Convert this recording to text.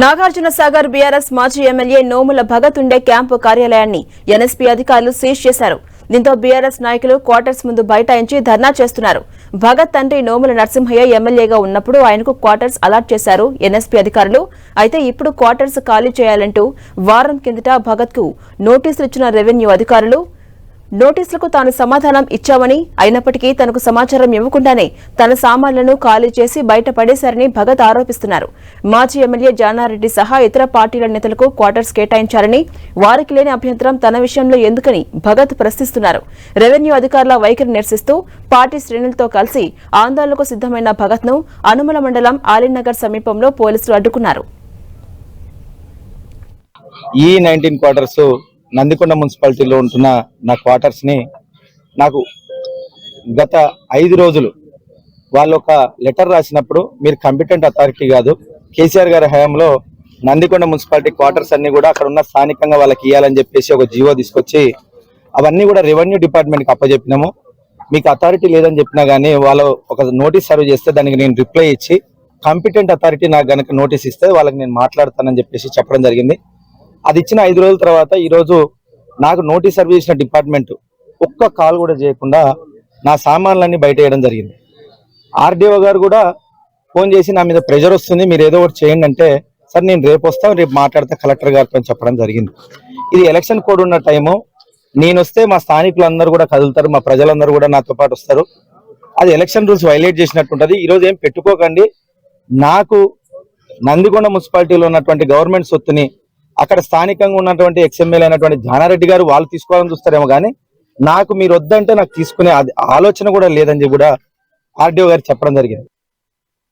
Nagarjuna Sagar BRS మాజీ MLA Nomula Bhagat ఉండే camp కార్యాలయాన్ని ఎన్ఎస్పీ అధికారులు సీజ్ చేశారు. దీంతో బీఆర్ఎస్ నాయకులు క్వార్టర్స్ ముందు బైఠాయించి ధర్నా చేస్తున్నారు. భగత్ తండ్రి నోముల నరసింహయ్య ఎమ్మెల్యేగా ఉన్నప్పుడు ఆయనకు క్వార్టర్స్ అలాట్ చేశారు ఎన్ఎస్పీ అధికారులు. అయితే ఇప్పుడు క్వార్టర్స్ ఖాళీ చేయాలంటూ వారం కిందట భగత్కు నోటీసులు ఇచ్చిన రెవెన్యూ అధికారులు నోటీసులకు తాను సమాధానం ఇచ్చామని అయినప్పటికీ తనకు సమాచారం ఇవ్వకుండానే తన సామాన్లను ఖాళీ చేసి బయట పడేశారని భగత్ ఆరోపిస్తున్నారు. మాజీ ఎమ్మెల్యే జానారెడ్డి సహా ఇతర పార్టీల నేతలకు క్వార్టర్స్ కేటాయించారని వారికి లేని అభ్యంతరం తన విషయంలో ఎందుకని భగత్ ప్రశ్నిస్తున్నారు. రెవెన్యూ అధికారుల వైఖరి నిరసిస్తూ పార్టీ శ్రేణులతో కలిసి ఆందోళనకు సిద్దమైన భగత్ను అనుమల మండలం ఆలినగర్ సమీపంలో పోలీసులు అడ్డుకున్నారు. ఈ నైన్టీన్ క్వార్టర్స్ నందికొండ మున్సిపాలిటీలో ఉంటున్న నా క్వార్టర్స్ని నాకు గత ఐదు రోజులు వాళ్ళు ఒక లెటర్ రాసినప్పుడు మీరు కంపిటెంట్ అథారిటీ కాదు. కేసీఆర్ గారి హయాంలో నందికొండ మున్సిపాలిటీ క్వార్టర్స్ అన్ని కూడా అక్కడ ఉన్న స్థానికంగా వాళ్ళకి ఇవ్వాలని చెప్పేసి ఒక జీవో తీసుకొచ్చి అవన్నీ కూడా రెవెన్యూ డిపార్ట్మెంట్కి అప్పచెప్పినాము మీకు అథారిటీ లేదని చెప్పినా కానీ వాళ్ళు ఒక నోటీస్ సర్వ్ చేస్తే దానికి నేను రిప్లై ఇచ్చి కంపిటెంట్ అథారిటీ నాకు గనక నోటీస్ ఇస్తే వాళ్ళకి నేను మాట్లాడతానని చెప్పేసి చెప్పడం జరిగింది. అది ఇచ్చిన ఐదు రోజుల తర్వాత ఈరోజు నాకు నోటీస్ సర్వ్ చేసిన డిపార్ట్మెంట్ ఒక్క కాల్ కూడా చేయకుండా నా సామాన్లన్నీ బయట వేయడం జరిగింది. ఆర్డీఓ గారు కూడా ఫోన్ చేసి నా మీద ప్రెషర్ వస్తుంది మీరు ఏదో ఒకటి చేయండి అంటే సార్ నేను రేపు వస్తాను రేపు మాట్లాడతా కలెక్టర్ గారితో అని చెప్పడం జరిగింది. ఇది ఎలక్షన్ కోడ్ ఉన్న టైము. నేను వస్తే మా స్థానికులందరూ కూడా కదులుతారు మా ప్రజలందరూ కూడా నాతో పాటు వస్తారు. అది ఎలక్షన్ రూల్స్ వైలేట్ చేసినట్టు ఉంటుంది. ఈరోజు ఏం పెట్టుకోకండి. నాకు నందికొండ మున్సిపాలిటీలో ఉన్నటువంటి గవర్నమెంట్ సొత్తుని అక్కడ స్థానికంగా ఉన్నటువంటి ఎక్స్ఎమ్మెల్యే అయినటువంటి జానారెడ్డి గారు వాళ్ళు తీసుకోవాలని చూస్తారేమో కానీ నాకు మీరు వద్దంటే నాకు తీసుకునే అది ఆలోచన కూడా లేదని చెప్పి కూడా ఆర్డీఓ గారు చెప్పడం జరిగింది.